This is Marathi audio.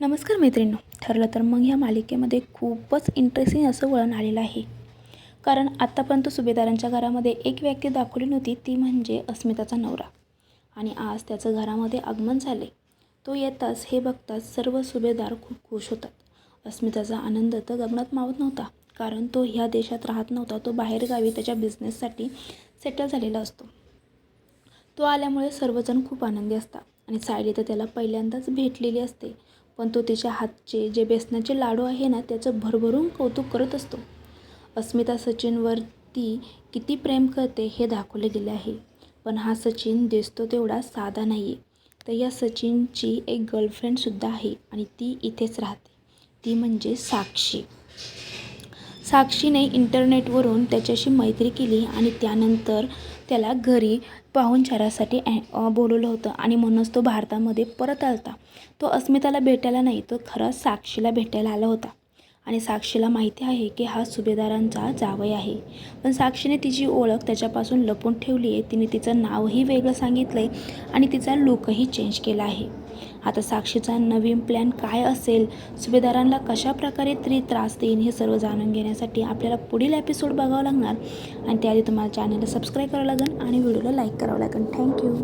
नमस्कार मैत्रिणी ठरलं तर मग ह्या मालिकेमध्ये खूपच इंटरेस्टिंग असं वळण आलेलं आहे. कारण आत्तापर्यंत सुभेदारांच्या घरामध्ये एक व्यक्ती दाखवली नव्हती ती म्हणजे अस्मिताचा नवरा. आणि आज त्याचं घरामध्ये आगमन झाले तो येताच हे बघताच सर्व सुभेदार खूप खुश होतात. अस्मिताचा आनंद तर गगनात मावत नव्हता कारण तो ह्या देशात राहत नव्हता तो बाहेरगावी त्याच्या बिझनेससाठी सेटल झालेला असतो. तो आल्यामुळे सर्वजण खूप आनंदी असतात आणि सायली तर त्याला पहिल्यांदाच भेटलेली असते. पण तो तिच्या हातचे जे बेसनाचे लाडू आहे ना त्याचं भरभरून कौतुक करत असतो. अस्मिता सचिनवर ती किती प्रेम करते हे दाखवले गेले आहे. पण हा सचिन दिसतो तेवढा साधा नाही आहे तर या सचिनची एक गर्लफ्रेंडसुद्धा आहे आणि ती इथेच राहते. ती म्हणजे साक्षी. साक्षीने इंटरनेटवरून त्याच्याशी मैत्री केली आणि त्यानंतर त्याला घरी पाहुणचारासाठी ॲ बोलवलं होतं आणि म्हणूनच तो भारतामध्ये परत आला होता तो अस्मिताला भेटायला नाही तो खरं साक्षीला भेटायला आला होता. आणि साक्षीला माहिती आहे की हा सुभेदारांचा जावई आहे. पण साक्षीने तिची ओळख त्याच्यापासून लपून ठेवली आहे. तिने तिचं नावही वेगळं सांगितलं आहे आणि तिचा लुकही चेंज केला आहे. आता साक्षीचा नवीन प्लॅन काय असेल? सुभेदारांना कशा प्रकारे तरी त्रास देईन हे सर्व जाणून घेण्यासाठी आपल्याला पुढील एपिसोड बघावं लागणार. आणि त्याआधी तुम्हाला चॅनलला सबस्क्राईब करावं लागेल आणि व्हिडिओला लाईक करावं लागेल. थँक्यू